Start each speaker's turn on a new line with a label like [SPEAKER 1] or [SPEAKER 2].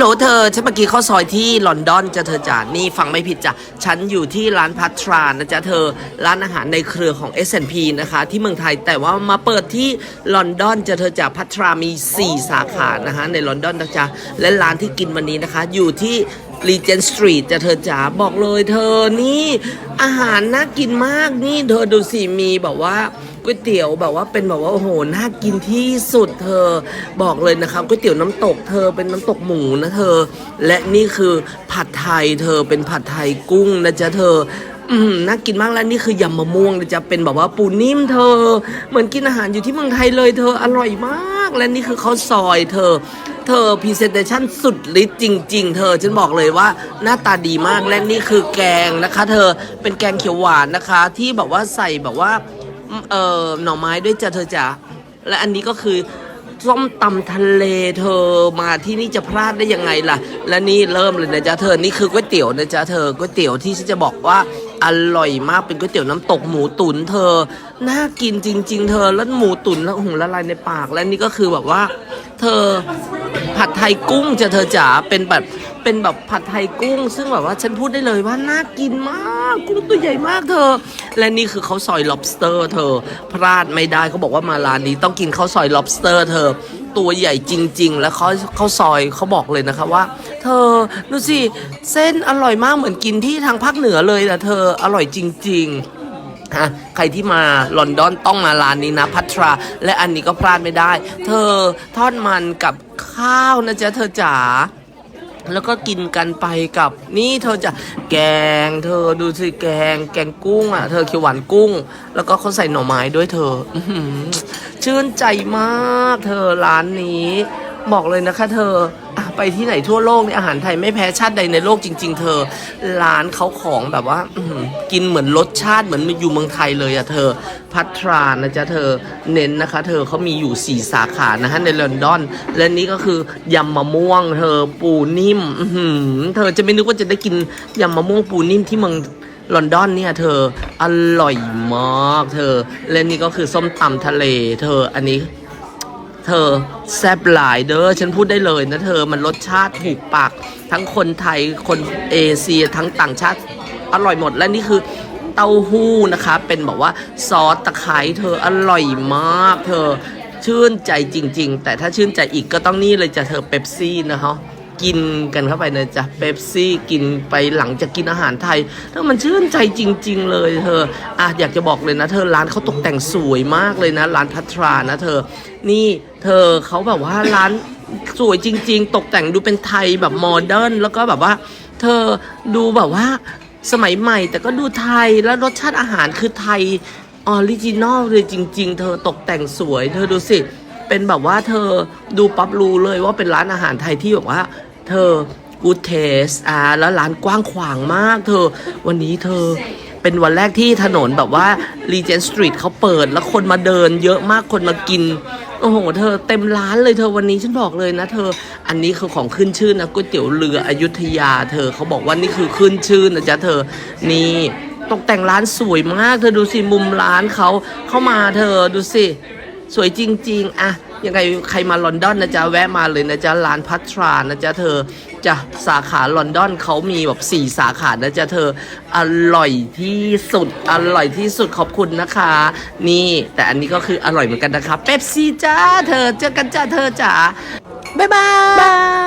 [SPEAKER 1] โหลเธอ ฉันเมื่อกี้เข้าซอยที่ลอนดอนจะเธอจ๋านี่ฟังไม่ผิดจ้ะ ฉันอยู่ที่ร้านพัทรานะจ๊ะเธอ ร้านอาหารในเครือของ S&P นะคะ ที่เมืองไทยแต่ว่ามาเปิดที่ลอนดอนจะเธอจ๋าพัทรามี 4 สาขานะคะในลอนดอนนะจ๊ะและร้านที่กินวันนี้นะคะ อยู่ที่ Regent Street จะเธอจ๋าบอกเลยเธอนี่ อาหารน่ากินมากนี่เธอดูสิมีแบบว่าก๋วยเตี๋ยวแบบว่าเป็นแบบว่าโอ้โหน่ากินที่สุดเธอบอกเลยนะครับก๋วยเตี๋ยวน้ำตกเธอเป็นน้ำตกหมูนะเธอ และนี่คือผัดไทยเธอเป็นผัดไทยกุ้งนะจ๊ะเธออืมน่ากินมากแล้วนี่คือยำมะม่วงนะจ๊ะเป็นแบบว่าปูนิ่มเธอ เหมือนกินอาหารอยู่ที่เมืองไทยเลยเธออร่อยมาก และนี่คือข้าวซอยเธอ เธอพรีเซนเตชันสุดฤทธิ์จริง ๆ เธอฉันบอกเลยว่าหน้าตาดีมากและนี่คือแกงนะคะ เธอเป็นแกงเขียวหวานนะคะ ที่แบบว่าใส่แบบว่าเอ่อหน่อไม้ด้วยจ้ะเธอจ๋าและอันนี้ก็คือส้มตำทะเลเธอมาที่นี่จะพลาดได้ยังไงล่ะ และนี่เริ่มเลยนะจ๊ะเธอนี่คือก๋วยเตี๋ยวนะจ๊ะเธอก๋วยเตี๋ยวที่ฉันจะบอกว่าอร่อยมากเป็นก๋วยเตี๋ยวน้ำตกหมูตุ๋นเธอ น่ากินจริง ๆ เธอแล้วหมูตุ๋นแล้วหูละลายในปาก และนี่ก็คือแบบว่า เธอ ผัดไทยกุ้งจะเธอจ๋าเป็นแบบเป็นแบบผัดไทยกุ้ง ซึ่งแบบว่าฉันพูดได้เลยว่าน่ากินมาก กุ้งตัวใหญ่มากเธอ และนี่คือข้าวซอย lobster เธอ พลาดไม่ได้เขาบอกว่ามาร้านนี้ต้องกินข้าวซอย lobster เธอ ตัวใหญ่จริง ๆ แล้วเขาข้าวซอยเขาบอกเลยนะคะว่า เธอดูสิเส้นอร่อยมากเหมือนกินที่ทางภาคเหนือเลยนะเธออร่อยจริง ๆ ฮะใครที่มาลอนดอนต้องมาร้านนี้นะ พัทรา และอันนี้ก็พลาดไม่ได้ เธอทอดมันกับข้าวนะจ๊ะเธอจ๋าแล้วก็กินกันไปกับนี่เธอจะแกง เธอดูสิแกง แกงกุ้งอะเธอเขียวหวานกุ้ง แล้วก็เขาใส่หน่อไม้ด้วยเธอชื่นใจมาก เธอร้านนี้ บอกเลยนะคะ เธอ ไปที่ไหนทั่วโลกเนี่ยอาหารไทยไม่แพ้ชาติใดในโลกจริง ๆ เธอ ร้านเขาของแบบว่ากินเหมือนรสชาติเหมือนอยู่เมืองไทยเลยอะเธอ พัทรานะจ๊ะเธอเน้นนะคะ เธอเขามีอยู่ 4 สาขานะฮะในลอนดอน และนี่ก็คือยำมะม่วง เธอปูนิ่มอืเธอจะไม่นึกว่าจะได้กินยำมะม่วงปูนิ่มที่เมืองลอนดอนเนี่ยเธออร่อยมากเธอ และนี่ก็คือส้มตำทะเล เธออันนี้ เธอแซบหลายเด้อฉันพูดได้เลยนะเธอมันรสชาติถูกปากทั้งคนไทยคนเอเชียทั้งต่างชาติอร่อยหมดและนี่คือเต้าหู้นะคะ เป็นแบบว่าซอสตะไคร้เธออร่อยมากเธอชื่นใจจริง ๆ แต่ถ้าชื่นใจอีกก็ต้องนี่เลยจะเธอเป๊ปซี่นะคะ กินกันเข้าไปนะจ๊ะเป๊ปซี่กินไปหลังจากกินอาหารไทยแล้วมันชื่นใจจริง ๆ เลยเธออะอยากจะบอกเลยนะ เธอร้านเขาตกแต่งสวยมากเลยนะ ร้านพัทรานะเธอ นี่เธอเขาแบบว่าร้านสวยจริง ๆ ตกแต่งดูเป็นไทยแบบโมเดิร์นแล้วก็แบบว่า เธอดูแบบว่าสมัยใหม่ แต่ก็ดูไทยแล้วรสชาติอาหารคือไทยออริจินอลเลยจริง ๆ เธอตกแต่งสวย เธอดูสิ เป็นแบบว่าเธอดูปั๊บรู้เลยว่าเป็นร้านอาหารไทยที่แบบว่า เธอ good taste อ่าแล้วร้านกว้างขวางมาก เธอ วันนี้เธอเป็นวันแรกที่ถนนแบบว่า Regent Street เขาเปิดแล้วคนมาเดินเยอะมากคนมากิน โอ้โห เธอเต็มร้านเลยเธอวันนี้ฉันบอกเลยนะเธอ อันนี้คือของขึ้นชื่อนะก๋วยเตี๋ยวเรืออยุธยา เธอเขาบอกว่านี่คือขึ้นชื่อนะจ๊ะเธอ นี่ตกแต่งร้านสวยมาก เธอดูสิมุมร้านเขาเข้ามาเธอดูสิ สวยจริง ๆอะ ยังไงใครมาลอนดอนนะจ๊ะแวะมาเลยนะจ๊ะร้านพัทรานะจ๊ะเธอจะสาขาลอนดอนเขามีแบบสี่สาขานะจ๊ะเธออร่อยที่สุดอร่อยที่สุดขอบคุณนะคะ นี่ แต่อันนี้ก็คืออร่อยเหมือนกันนะคะเป๊ปซี่จ้าเธอเจอกันจ้าเธอจ๋าบ๊ายบาย